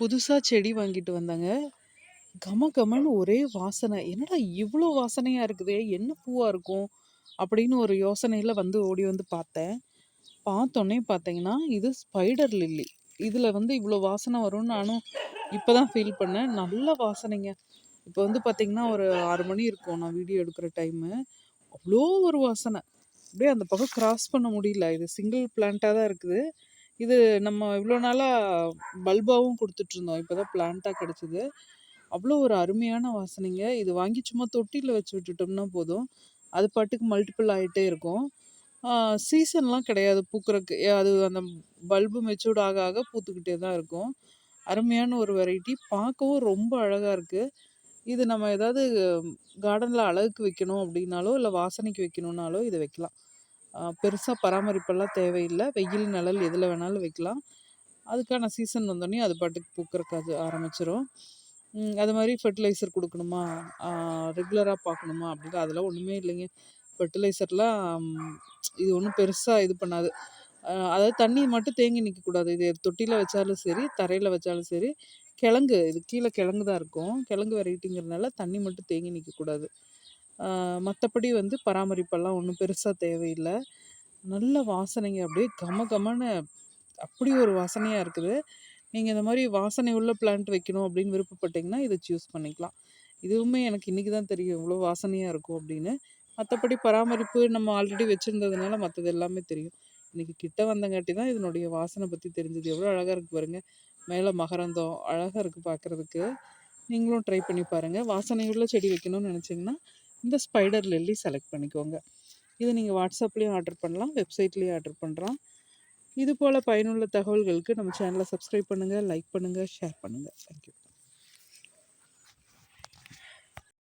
புதுசாக செடி வாங்கிட்டு வந்தாங்க கம கமன்னு ஒரே வாசனை. என்னடா இவ்வளோ வாசனையாக இருக்குது என்ன பூவாக இருக்கும்? அப்படின்னு ஒரு யோசனையில் வந்து ஓடி வந்து பார்த்தேன். பார்த்தோனே பார்த்தீங்கன்னா, இது ஸ்பைடர் லில்லி. இதில் வந்து இவ்வளோ வாசனை வரும்னு நானும் இப்போ தான் ஃபீல் பண்ணேன். நல்ல வாசனைங்க. இப்போ வந்து பார்த்தீங்கன்னா, ஒரு ஆறு மணி இருக்கும் நான் வீடியோ எடுக்கிற டைமு. அவ்வளோ ஒரு வாசனை. அப்படியே அந்த பக்கம் கிராஸ் பண்ண முடியல. இது சிங்கிள் பிளான்ட்டாக தான் இருக்குது. இது நம்ம இவ்வளோ நாளாக பல்பாவும் கொடுத்துட்ருந்தோம் இப்போ தான் பிளான்ட்டாக கிடச்சிது அவ்வளோ ஒரு அருமையான வாசனைங்க. இது வாங்கி சும்மா தொட்டியில் வச்சு விட்டுட்டோம்னா போதும். அது பாட்டுக்கு மல்டிபிள் ஆகிட்டே இருக்கும். சீசன்லாம் கிடையாது பூக்கறக்கு. அது அந்த பல்பு மெச்சூர்ட் ஆக ஆக பூத்துக்கிட்டே தான் இருக்கும். அருமையான ஒரு வெரைட்டி. பார்க்கவும் ரொம்ப அழகாக இருக்குது இது நம்ம ஏதாவது கார்டனில் அழகுக்கு வைக்கணும் அப்படின்னாலோ, இல்லை வாசனைக்கு வைக்கணுன்னாலோ இதை வைக்கலாம். பெருசாக பராமரிப்பெல்லாம் தேவையில்லை வெயில், நிழல் எதில் வேணாலும் வைக்கலாம். அதுக்கான சீசன் வந்தோடனே அது பாட்டுக்கு பூக்கறக்கு அது ஆரம்பிச்சிடும் அது மாதிரி ஃபெர்டிலைசர் கொடுக்கணுமா ரெகுலராக பார்க்கணுமா? அப்படின்ட்டு அதெல்லாம் ஒன்றுமே இல்லைங்க. ஃபெர்டிலைசர்லாம் இது ஒன்றும் பெருசாக இது பண்ணாது. அதாவது தண்ணி மட்டும் தேங்கி நிற்கக்கூடாது இது தொட்டியில் வச்சாலும் சரி, தரையில் வச்சாலும் சரி, கிழங்கு இது கீழே கிழங்கு தான் இருக்கும். கிழங்கு வெரைட்டிங்கிறனால தண்ணி மட்டும் தேங்கி நிற்கக்கூடாது மற்றபடி வந்து பராமரிப்பெல்லாம் ஒன்றும் பெருசாக தேவையில்லை நல்ல வாசனைங்க. அப்படியே கம கமன்னு அப்படி ஒரு வாசனையாக இருக்குது. நீங்கள் இந்த மாதிரி வாசனை உள்ள பிளான்ட் வைக்கணும் அப்படின்னு விருப்பப்பட்டீங்கன்னா, இதை சூஸ் பண்ணிக்கலாம். இதுவுமே எனக்கு இன்றைக்கி தான் தெரியும். இவ்வளோ வாசனையாக இருக்கும் அப்படின்னு. மற்றபடி பராமரிப்பு நம்ம ஆல்ரெடி வச்சுருந்ததுனால மற்றது எல்லாமே தெரியும். இன்றைக்கி கிட்ட வந்தங்காட்டி தான் இதனுடைய வாசனை பற்றி தெரிஞ்சது. எவ்வளோ அழகாக இருக்குது பாருங்கள் மேலே மகரந்தம் அழகாக இருக்குது பார்க்குறதுக்கு நீங்களும் ட்ரை பண்ணி பாருங்க. வாசனையுள்ள செடி வைக்கணும்னு நினச்சிங்கன்னா இந்த ஸ்பைடர் லில்லி செலக்ட் பண்ணிக்கோங்க. இது நீங்கள் வாட்ஸ்அப்லேயும் ஆர்டர் பண்ணலாம். வெப்சைட்லேயும் ஆர்டர் பண்லாம். இது போல் பயனுள்ள தகவல்களுக்கு நம்ம சேனலை சப்ஸ்கிரைப் பண்ணுங்கள் லைக் பண்ணுங்கள் ஷேர் பண்ணுங்கள் தேங்க் யூ.